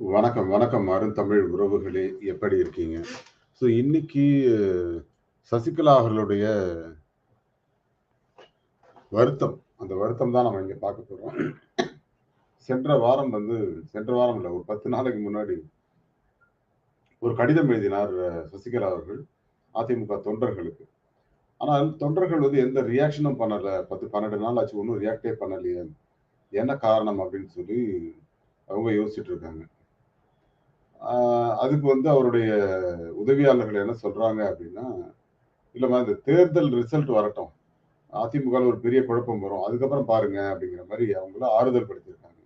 வணக்கம், வணக்கம் அருந்தமிழ் உறவுகளே! எப்படி இருக்கீங்க? ஸோ இன்னைக்கு சசிகலா அவர்களுடைய வருத்தம். அந்த வருத்தம் தான் நம்ம இங்க பார்க்க போறோம். சென்ற வாரம் வந்து சென்ற வாரம் இல்லை ஒரு 10 நாளைக்கு முன்னாடி ஒரு கடிதம் எழுதினார் சசிகலா அவர்கள், அதிமுக தொண்டர்களுக்கு. ஆனால் தொண்டர்கள் வந்து எந்த ரியாக்ஷனும் பண்ணல. 10, 12 நாள் ஆச்சு ஒன்றும் ரியாக்டே பண்ணலையே! என்ன காரணம் அப்படின்னு சொல்லி அவங்க யோசிச்சுட்டு இருக்காங்க. அதுக்கு வந்து அவருடைய உதவியாளர்கள் என்ன சொல்றாங்க அப்படின்னா, இல்லம்மா இந்த தேர்தல் ரிசல்ட் வரட்டும். அதிமுக ஒரு பெரிய குழப்பம் வரும். அதுக்கப்புறம் பாருங்க அப்படிங்கிற மாதிரி அவங்கள ஆறுதல் படுத்தியிருக்காங்க.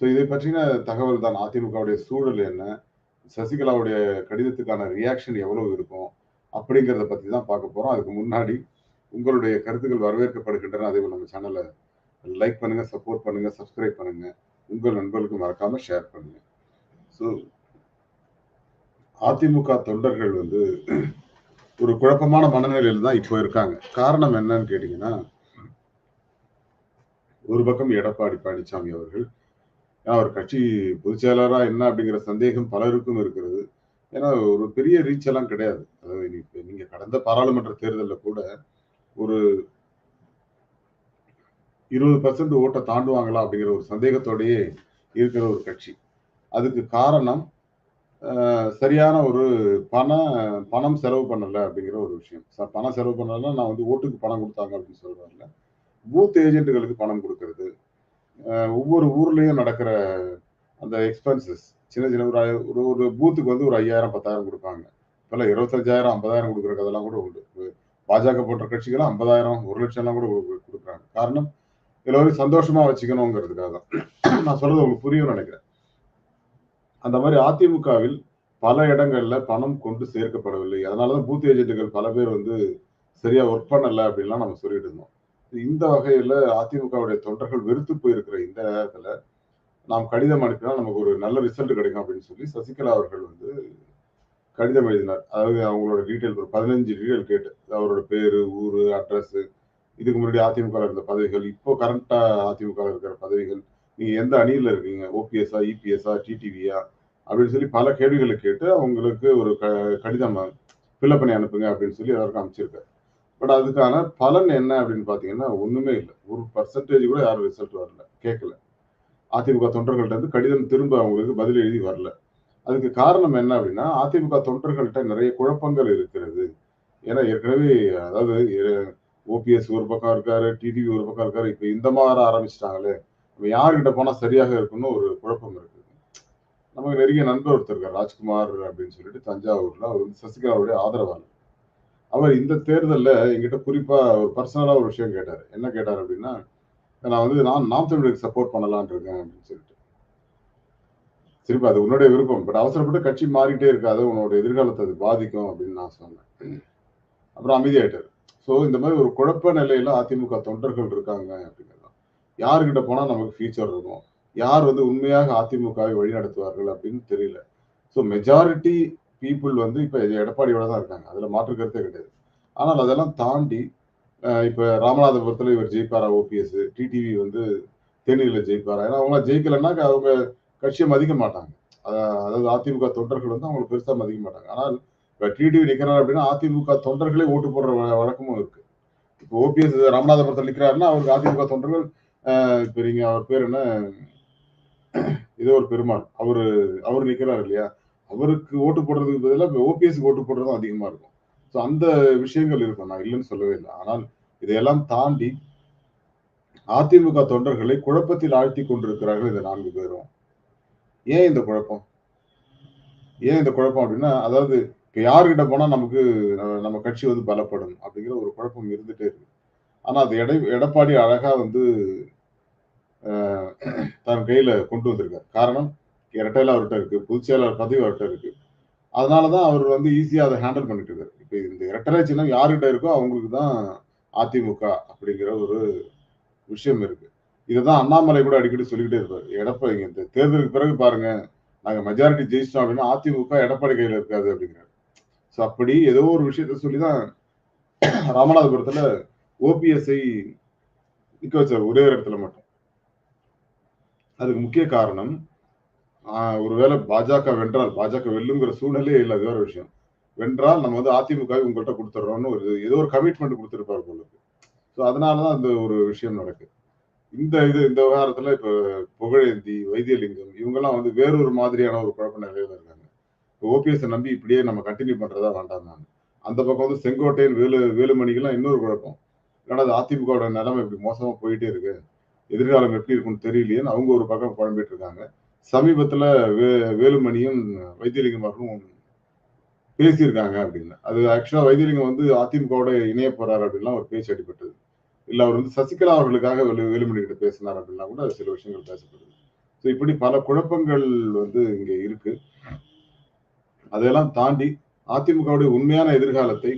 ஸோ இதை பற்றின தகவல் தான் அதிமுகவுடைய சூழல் என்ன? சசிகலாவுடைய கடிதத்துக்கான ரியாக்ஷன் எவ்வளவு இருக்கும்? அப்படிங்கிறத பத்தி தான் பார்க்க போறோம். அதுக்கு முன்னாடி உங்களுடைய கருத்துக்கள் வரவேற்கப்படுகின்றன. அதேபோல நம்ம சேனலை லைக் பண்ணுங்க, சப்போர்ட் பண்ணுங்க, சப்ஸ்கிரைப் பண்ணுங்க. உங்கள் நண்பர்களுக்கு மறக்காம ஷேர் பண்ணுங்க. ஸோ அதிமுக தொண்டர்கள் வந்து ஒரு குழப்பமான மனநிலையில தான் இப்போ இருக்காங்க. காரணம் என்னன்னு கேட்டீங்கன்னா ஒரு பக்கம் எடப்பாடி பழனிசாமி அவர்கள். ஏன்னா அவர் கட்சி பொதுச் செயலாளரா என்ன அப்படிங்கிற சந்தேகம் பலருக்கும் இருக்கிறது. ஏன்னா ஒரு பெரிய ரீச் எல்லாம் கிடையாது. அதாவது நீங்க கடந்த பாராளுமன்ற தேர்தலில் கூட ஒரு 20% ஓட்ட தாண்டுவாங்களா அப்படிங்கிற ஒரு சந்தேகத்தோடயே இருக்கிற ஒரு கட்சி. அதுக்கு காரணம் சரியான ஒரு பண பணம் செலவு பண்ணல அப்படிங்கிற ஒரு விஷயம். ச பணம் செலவு பண்ணலன்னா நான் வந்து ஓட்டுக்கு பணம் கொடுத்தாங்க அப்படின்னு சொல்ல பூத் ஏஜென்ட்டுகளுக்கு பணம் கொடுக்கறது ஒவ்வொரு ஊர்லேயும் நடக்கிற அந்த எக்ஸ்பென்சஸ் சின்ன சின்ன ஒரு ஒரு ஒரு பூத்துக்கு வந்து ஒரு ஐயாயிரம் பத்தாயிரம் கொடுப்பாங்க இப்போல்லாம் இருபத்தஞ்சாயிரம் ஐம்பதாயிரம் கொடுக்குற கதெல்லாம் கூட உண்டு. பாஜக போன்ற கட்சிகள்லாம் 50,000, 1,00,000லாம் கூட கொடுக்குறாங்க காரணம் எல்லோரும் சந்தோஷமாக வச்சுக்கணுங்கிறதுக்காக தான். நான் சொல்றது உங்களுக்கு புரியும் நினைக்கிறேன் அந்த மாதிரி அதிமுகவில் பல இடங்கள்ல பணம் கொண்டு சேர்க்கப்படவில்லை. அதனாலதான் பூத் ஏஜென்ட்கள் பல பேர் வந்து சரியா ஒர்க் பண்ணல அப்படின்லாம் நம்ம சொல்லிட்டு இருந்தோம். இந்த வகையில அதிமுகவுடைய தொண்டர்கள் வெறுத்து போயிருக்கிற இந்த நேரத்துல, நாம் கடிதம் அனுப்பினா நமக்கு ஒரு நல்ல ரிசல்ட் கிடைக்கும் அப்படின்னு சொல்லி சசிகலா அவர்கள் வந்து கடிதம் எழுதினார். அதாவது அவங்களோட டீட்டெயில் ஒரு 15 டீட்டெயில் கேட்டு, அவரோட பேரு, ஊரு, அட்ரஸ், இதுக்கு முன்னாடி அதிமுக இருந்த பதவிகள், இப்போ கரண்டா அதிமுக இருக்கிற பதவிகள், நீங்க எந்த அணியில இருக்கீங்க? ஓபிஎஸ்ஆ இபிஎஸ்ஆ டிடிவியா அப்படின்னு சொல்லி பல கேள்விகளை கேட்டு அவங்களுக்கு ஒரு க கடிதம் ஃபில் பண்ணி அனுப்புங்க அப்படின்னு சொல்லி எல்லாருக்கும் அமைச்சிருக்காரு பட் அதுக்கான பலன் என்ன அப்படின்னு பார்த்தீங்கன்னா, ஒன்றுமே இல்லை ஒரு பர்சன்டேஜ் கூட யாரும் ரிசல்ட் வரல. கேட்கல. அதிமுக தொண்டர்கள்ட்ட இருந்து கடிதம் திரும்ப அவங்களுக்கு பதில் எழுதி வரல. அதுக்கு காரணம் என்ன அப்படின்னா, அதிமுக தொண்டர்கள்ட்ட நிறைய குழப்பங்கள் இருக்கிறது. ஏன்னா ஏற்கனவே அதாவது ஓபிஎஸ் ஒரு பக்கம் இருக்காரு, டிடிவி ஒரு பக்கம் இருக்காரு. இப்போ இந்த மாதிரி ஆரம்பிச்சிட்டாங்களே நம்ம யார்கிட்ட போனால் சரியாக இருக்கும்னு ஒரு குழப்பம் இருக்கு. நமக்கு நெருங்கிய நண்பர் ஒருத்தர் இருக்கார் ராஜ்குமார் அப்படின்னு சொல்லிட்டு தஞ்சாவூர்ல. அவர் வந்து சசிகலாவுடைய ஆதரவாளர். அவர் இந்த தேர்தல்ல என்கிட்ட குறிப்பா ஒரு பர்சனலா ஒரு விஷயம் கேட்டார் என்ன கேட்டாரு அப்படின்னா, நான் வந்து நான் நாம் தமிழருக்கு சப்போர்ட் பண்ணலாம்னு இருக்கேன் அப்படின்னு சொல்லிட்டு. சரிப்பா அது உன்னுடைய விருப்பம். பட் அவசரப்பட்டு கட்சி மாறிட்டே இருக்காது உன்னோட எதிர்காலத்தை அது பாதிக்கும் அப்படின்னு நான் சொன்னேன். அப்புறம் அமைதியாயிட்டார் ஸோ இந்த மாதிரி ஒரு குழப்ப நிலையில அதிமுக தொண்டர்கள் இருக்காங்க அப்படிங்கிறது யாருக்கிட்ட போனால் போனா நமக்கு ஃபியூச்சர் இருக்கும்? யார் வந்து உண்மையாக அதிமுகவை வழிநடத்துவார்கள் அப்படின்னு தெரியல. ஸோ மெஜாரிட்டி பீப்புள் வந்து இப்போ எடப்பாடியோட தான் இருக்காங்க. அதில் மாற்று கருத்தே கிடையாது. ஆனால் அதெல்லாம் தாண்டி இப்போ ராமநாதபுரத்தில் இவர் ஜெயிப்பாரா ஓபிஎஸ், டிடிவி வந்து தேனியில் ஜெயிப்பாரா? ஏன்னா அவங்க ஜெயிக்கலன்னா அவங்க கட்சியை மதிக்க மாட்டாங்க. அதாவது அதிமுக தொண்டர்கள் வந்து அவங்களுக்கு பெருசாக மதிக்க மாட்டாங்க. ஆனால் இப்போ டிடிவி நிற்கிறாரு அப்படின்னா அதிமுக தொண்டர்களே ஓட்டு போடுற வழக்கமும் இருக்கு. இப்போ ஓபிஎஸ் ராமநாதபுரத்தில் நிற்கிறாருன்னா அவருக்கு அதிமுக தொண்டர்கள் இப்போ நீங்கள் அவர் பேர் என்ன? இதோ ஒரு பெருமாள். அவரு அவர் நிக்கிறாரு இல்லையா? அவருக்கு ஓட்டு போடுறதுக்கு பதிலாக ஓபிஎஸ்க்கு ஓட்டு போடுறதும் அதிகமா இருக்கும். ஸோ அந்த விஷயங்கள் இருக்கும். நான் இல்லைன்னு சொல்லவே இல்லை ஆனால் இதையெல்லாம் தாண்டி அதிமுக தொண்டர்களை குழப்பத்தில் ஆழ்த்தி கொண்டிருக்கிறார்கள் இந்த நான்கு பேரும். ஏன் இந்த குழப்பம்? ஏன் இந்த குழப்பம் அப்படின்னா, அதாவது இப்ப யார்கிட்ட போனா நமக்கு நம்ம கட்சி வந்து பலப்படும் அப்படிங்கிற ஒரு குழப்பம் இருந்துட்டே இருக்கு. ஆனா அது எடை எடப்பாடி அழகா வந்து தன் கையில கொண்டு வந்திருக்கார் காரணம் இரட்டையில அவர்கிட்ட இருக்கு. பொதுச் செயலாளர் பதவி அவர்கிட்ட இருக்கு. அதனாலதான் அவர் வந்து ஈஸியா அதை ஹேண்டில் பண்ணிட்டு இருக்காரு. இப்ப இந்த இரட்டலை சின்னம் யாருகிட்ட இருக்கோ அவங்களுக்கு தான் அதிமுக அப்படிங்கிற ஒரு விஷயம் இருக்கு. இதைதான் அண்ணாமலை கூட அடிக்கடி சொல்லிக்கிட்டே இருப்பாரு. எடப்பாடி இந்த தேர்தலுக்கு பிறகு பாருங்க, நாங்க மெஜாரிட்டி ஜெயிச்சிட்டோம் அப்படின்னா அதிமுக எடப்பாடி கையில இருக்காது அப்படிங்கிறாரு. ஸோ அப்படி ஏதோ ஒரு விஷயத்த சொல்லி தான் ராமநாதபுரத்துல ஓபிஎஸ்ஐ நிக்க வச்சார் ஒரே ஒரு இடத்துல மட்டும். அதுக்கு முக்கிய காரணம் ஒருவேளை பாஜக வென்றால் பாஜக வெல்லுங்கிற சூழ்நிலையே இல்லை அது வேற விஷயம். வென்றால் நம்ம வந்து அதிமுக உங்கள்கிட்ட கொடுத்துட்றோம்னு ஒரு ஏதோ ஒரு கமிட்மெண்ட் கொடுத்துருப்பாரு உங்களுக்கு ஸோ அதனாலதான் அந்த ஒரு விஷயம் நடக்குது இந்த இது இந்த விவகாரத்துல இப்போ புகழேந்தி வைத்தியலிங்கம் இவங்கெல்லாம் வந்து வேறொரு மாதிரியான ஒரு குழப்ப நிலையில இருக்காங்க. இப்போ ஓபிஎஸ் நம்பி இப்படியே நம்ம கண்டினியூ பண்றதா வேண்டாம் நான். அந்த பக்கம் வந்து செங்கோட்டையன் வேலு வேலுமணிக்கெல்லாம் இன்னொரு குழப்பம். ஏன்னா அது அதிமுகவோட நிலைமை இப்படி மோசமா போயிட்டே இருக்கு? எதிர்காலம் எப்படி இருக்கும்னு தெரியலையேன்னு அவங்க ஒரு பக்கம் குழம்பிட்டு இருக்காங்க சமீபத்துல வே வேலுமணியும் வைத்தியலிங்கம் அவர்களும் பேசியிருக்காங்க அப்படின்னு. அது ஆக்சுவலா வைத்தியலிங்கம் வந்து அதிமுகவோட இணைய போறாரு அப்படின்லாம் ஒரு பேச்சு அடிபட்டது. இல்ல அவர் வந்து சசிகலா அவர்களுக்காக வேலு வேலுமணி கிட்ட பேசினார் அப்படின்னா கூட சில விஷயங்கள் பேசப்படுது. ஸோ இப்படி பல குழப்பங்கள் வந்து இங்க இருக்கு. அதையெல்லாம் தாண்டி அதிமுகவுடைய உண்மையான எதிர்காலத்தை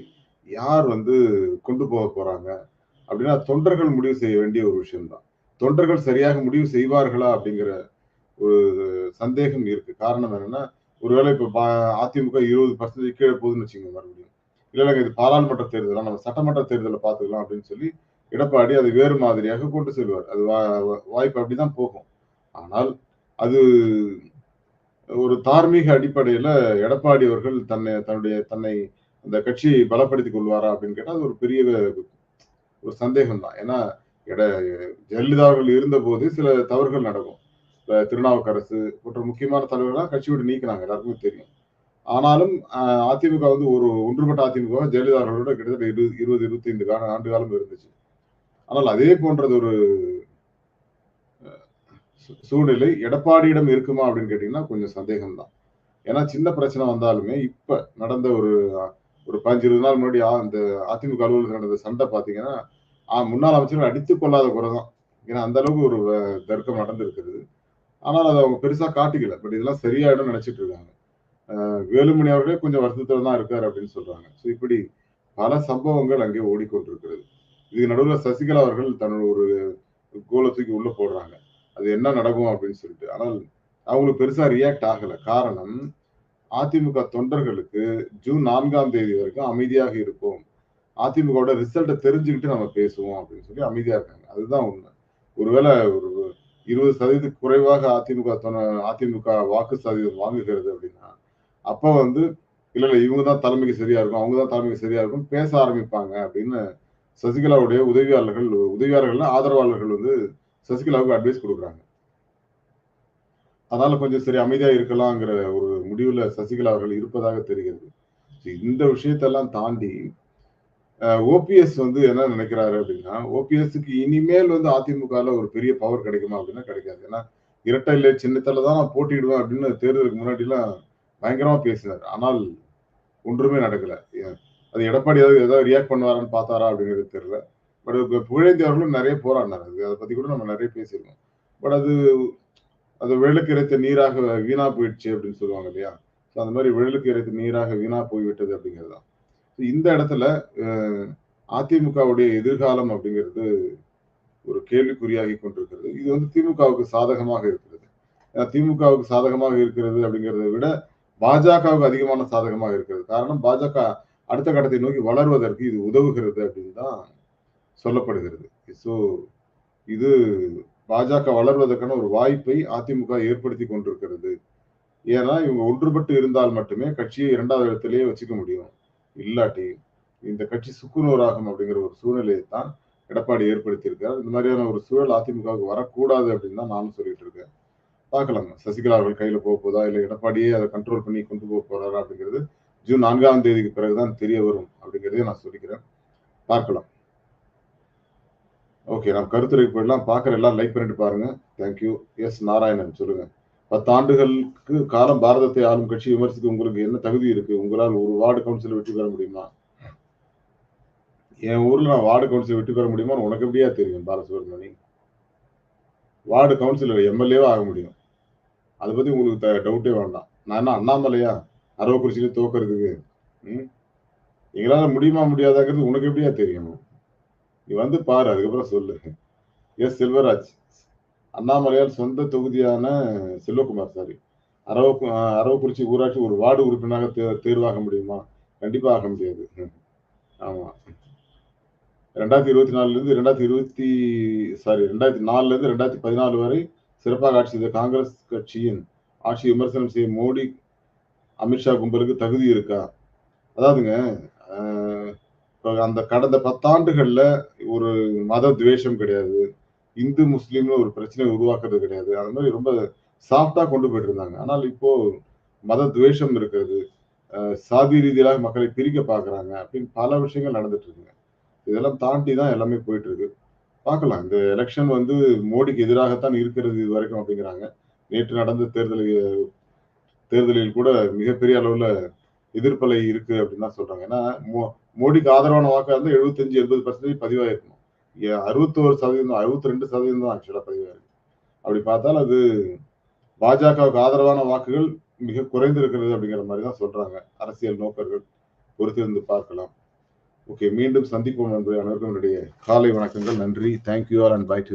யார் வந்து கொண்டு போக போறாங்க அப்படின்னா தொண்டர்கள் முடிவு செய்ய வேண்டிய ஒரு விஷயம்தான். தொண்டர்கள் சரியாக முடிவு செய்வார்களா அப்படிங்கிற ஒரு சந்தேகம் இருக்கு. காரணம் என்னன்னா ஒருவேளை இப்ப பா- அதிமுக இருபது பர்சன்டேஜ் கீழே போகுதுன்னு வச்சுக்கோங்க மறுபடியும். இல்ல இல்லைங்க இது பாராளுமன்ற தேர்தல்? நம்ம சட்டமன்ற தேர்தலை பார்த்துக்கலாம் அப்படின்னு சொல்லி எடப்பாடி அது வேறு மாதிரியாக கொண்டு செல்வார். அது வா- வாய்ப்பு அப்படிதான் போகும். ஆனால் அது ஒரு தார்மீக அடிப்படையில எடப்பாடி அவர்கள் தன்னை தன்னுடைய தன்னை அந்த கட்சியை பலப்படுத்திக் கொள்வாரா அப்படின்னு கேட்டால் அது ஒரு பெரிய ஒரு சந்தேகம் தான் ஏன்னா இட ஜெயலலிதா அவர்கள் சில தவறுகள் நடக்கும். இப்போ திருநாவுக்கரசு போன்ற முக்கியமான தலைவர்கள்லாம் கட்சி விட்டு நீக்கினாங்க எல்லாருக்குமே தெரியும். ஆனாலும் அதிமுக வந்து ஒரு ஒன்றுபட்ட அதிமுக ஜெயலலிதா அவர்களோட கிட்டத்தட்ட இருபது இருபது இருபத்தி ஐந்து கால ஆண்டு காலம் இருந்துச்சு. ஆனால் அதே போன்றது ஒரு சூ- சூழ்நிலை எடப்பாடியிடம் இருக்குமா அப்படின்னு கேட்டீங்கன்னா கொஞ்சம் சந்தேகம்தான். ஏன்னா சின்ன பிரச்சனை வந்தாலுமே இப்போ நடந்த ஒரு ஒரு பதினஞ்சு இருபது நாள் முன்னாடி ஆ- அதிமுக அலுவலகத்தில் நடந்த சண்டை பார்த்தீங்கன்னா முன்னாள் அமைச்சர்கள் அடித்துக் கொள்ளாத குறை தான் ஏன்னா அந்த அளவுக்கு ஒரு வ- தர்க்கம் நடந்திருக்கிறது ஆனால் அதை அவங்க பெருசாக காட்டிக்கல. பட் இதெல்லாம் சரியாயிடும் நினைச்சிட்டு இருக்காங்க. வேலுமணி அவர்களே கொஞ்சம் வருத்தத்தில் தான் இருக்காரு அப்படின்னு சொல்றாங்க. ஸோ இப்படி பல சம்பவங்கள் அங்கே ஓடிக்கொண்டிருக்கிறது. இதுக்கு நடுவில் சசிகலா அவர்கள் தன்னோட ஒரு கோலத்துக்கு உள்ளே உள்ள போடுறாங்க. அது என்ன நடக்கும் அப்படின்னு சொல்லிட்டு. ஆனால் அவங்களுக்கு பெருசா ரியாக்ட் ஆகல. காரணம் அதிமுக தொண்டர்களுக்கு ஜூன் நான்காம் தேதி வரைக்கும் அமைதியாக இருப்போம். அதிமுகவோட ரிசல்ட்டை தெரிஞ்சுக்கிட்டு நம்ம பேசுவோம் அப்படின்னு சொல்லி அமைதியா இருக்காங்க. அதுதான் உண்மை. ஒருவேளை ஒரு இருபது சதவீதம் குறைவாக அதிமுக அதிமுக வாக்கு சதவீதம் வாங்குகிறது அப்படின்னா அப்ப வந்து இல்ல இல்ல இவங்க தான் தலைமைக்கு சரியா இருக்கும் அவங்க தான் தலைமைக்கு சரியா இருக்கும் பேச ஆரம்பிப்பாங்க அப்படின்னு சசிகலாவுடைய உதவியாளர்கள் உதவியாளர்கள் ஆதரவாளர்கள் வந்து சசிகலாவுக்கு அட்வைஸ் கொடுக்குறாங்க. அதனால கொஞ்சம் சரி அமைதியா இருக்கலாங்கிற ஒரு முடிவுல சசிகலா அவர்கள் இருப்பதாக தெரிகிறது. இந்த விஷயத்தெல்லாம் தாண்டி ஓபிஎஸ் வந்து என்ன நினைக்கிறாரு அப்படின்னா ஓபிஎஸ்க்கு இனிமேல் வந்து அதிமுகல ஒரு பெரிய பவர் கிடைக்குமா அப்படின்னா கிடைக்காது. ஏன்னா இரட்டை இல்லை சின்னத்தில் தான் நான் போட்டியிடுவேன் அப்படின்னு தேர்தலுக்கு முன்னாடி எல்லாம் பயங்கரமா பேசினார். ஆனால் ஒன்றுமே நடக்கல. ஏன், அது எடப்பாடி ஏதாவது ஏதாவது ரியாக்ட் பண்ணுவாரான்னு பார்த்தாரா அப்படிங்கிறது தெரியல. பட் புகழேந்தி அவர்களும் நிறைய போராடினார். அது அதை பத்தி கூட நம்ம நிறைய பேசியிருக்கோம். பட் அது அது வெள்ளக்கு இறைத்த நீராக வீணா போயிடுச்சு அப்படின்னு சொல்லுவாங்க இல்லையா? ஸோ அந்த மாதிரி வெள்ளக்கு இறைத்த நீராக வீணா போய்விட்டது அப்படிங்கிறது தான். இந்த இடத்துல அதிமுகவுடைய எதிர்காலம் அப்படிங்கிறது ஒரு கேள்விக்குறியாகி கொண்டிருக்கிறது. இது வந்து திமுகவுக்கு சாதகமாக இருக்கிறது. திமுகவுக்கு சாதகமாக இருக்கிறது அப்படிங்கிறத விட பாஜகவுக்கு அதிகமான சாதகமாக இருக்கிறது. காரணம் பாஜக அடுத்த கட்டத்தை நோக்கி வளர்வதற்கு இது உதவுகிறது அப்படின்னு தான் சொல்லப்படுகிறது. ஸோ இது பாஜக வளர்வதற்கான ஒரு வாய்ப்பை அதிமுக ஏற்படுத்தி கொண்டிருக்கிறது. ஏன்னா இவங்க ஒன்றுபட்டு இருந்தால் மட்டுமே கட்சியை இரண்டாவது இடத்திலேயே வச்சுக்க முடியும். இல்லாட்டி இந்த கட்சி சுக்குநூறாகும் அப்படிங்கிற ஒரு சூழ்நிலையை தான் எடப்பாடி ஏற்படுத்தியிருக்கார் இந்த மாதிரியான ஒரு சூழல் அதிமுகவுக்கு வரக்கூடாது அப்படின்னு தான் நானும் சொல்லிட்டு இருக்கேன். பார்க்கலாம். சசிகலா அவர்கள் கையில போக போதா? இல்லை எடப்பாடியே அதை கண்ட்ரோல் பண்ணி கொண்டு போக போறாரா அப்படிங்கிறது ஜூன் நான்காம் தேதிக்கு பிறகுதான் தெரிய வரும் அப்படிங்கிறதையும் நான் சொல்லிக்கிறேன். பார்க்கலாம். ஓகே நம்ம கருத்துரைக்கு போயிடலாம். பார்க்குற எல்லாம் லைக் பண்ணிட்டு பாருங்க. தேங்க்யூ எஸ் நாராயணன் சொல்லுங்க. பத்து ஆண்டுகளுக்கு காலம் பாரதத்தை ஆளும் கட்சி விமர்சிக்க உங்களுக்கு என்ன தகுதி இருக்கு? உங்களால் ஒரு வார்டு கவுன்சில் வெற்றி பெற முடியுமா? என் ஊர்ல நான் வார்டு கவுன்சில் வெற்றி பெற முடியுமா? உனக்கு எப்படியா தெரியும் பாலசுப்ரமணி? வார்டு கவுன்சிலர் எம்எல்ஏவா ஆக முடியும். அதை பத்தி உங்களுக்கு டவுட்டே வேண்டாம். நான் என்ன அண்ணாமலையா? அரவக்குறிச்சியில தோக்கிறதுக்கு ம்? எங்களால முடியுமா முடியாதாங்கிறது உனக்கு எப்படியா தெரியும்? நீ வந்து பாரு அதுக்கப்புறம் சொல்லு. எஸ் செல்வராஜ். அண்ணாமலையார் சொந்த தொகுதியான செல்வகுமார் சாரி. அரவ அரவக்குறிச்சி ஊராட்சி ஒரு வார்டு உறுப்பினராக தே- தேர்வாக முடியுமா? கண்டிப்பாக ஆக முடியாது. ம். ரெண்டாயிரத்தி இருபத்தி நாலுலேருந்து ரெண்டாயிரத்தி இருபத்தி சாரி ரெண்டாயிரத்தி நாலுலேருந்து ரெண்டாயிரத்தி பதினாலு வரை சிறப்பாக ஆட்சி செய்த காங்கிரஸ் கட்சியின் ஆட்சி விமர்சனம் செய்ய மோடி அமித்ஷா கும்பலுக்கு தகுதி இருக்கா? அதாவதுங்க இப்போ அந்த கடந்த பத்தாண்டுகளில் ஒரு மத துவேஷம் கிடையாது. இந்து முஸ்லீம்னு ஒரு பிரச்சனை உருவாக்குறது கிடையாது. அந்த மாதிரி ரொம்ப சாஃப்டா கொண்டு போயிட்டு இருந்தாங்க ஆனால் இப்போ மத துவேஷம் இருக்கிறது சாதி ரீதியிலாக மக்களை பிரிக்க பாக்குறாங்க அப்படின்னு பல விஷயங்கள் நடந்துட்டு இருக்குங்க இதெல்லாம் தாண்டி தான் எல்லாமே போயிட்டு இருக்கு பார்க்கலாம். இந்த எலெக்ஷன் வந்து மோடிக்கு எதிராகத்தான் இருக்கிறது இது வரைக்கும் அப்படிங்கிறாங்க. நேற்று நடந்த தேர்தலில் தேர்தலில் கூட மிகப்பெரிய அளவுல எதிர்ப்பலை இருக்கு அப்படின்னு தான் சொல்றாங்க. ஏன்னா மோ- மோடிக்கு ஆதரவான வாக்கா இருந்தால் எழுபத்தஞ்சு எண்பது பர்சன்டேஜ் பதிவாயிருக்கணும் அறுபத்தோரு சதவீதம் அறுபத்தி ரெண்டு சதவீதம் தான் ஆக்சுவலா பதிவாயிருக்கு. அப்படி பார்த்தால் அது பாஜகவுக்கு ஆதரவான வாக்குகள் மிக குறைந்திருக்கிறது அப்படிங்கிற மாதிரி தான் சொல்றாங்க அரசியல் நோக்கர்கள். பொறுத்திருந்து பார்க்கலாம். ஓகே மீண்டும் சந்திப்போம் என்பது அனைவருக்கும் என்னுடைய காலை வணக்கங்கள். நன்றி. Thank you all and bye to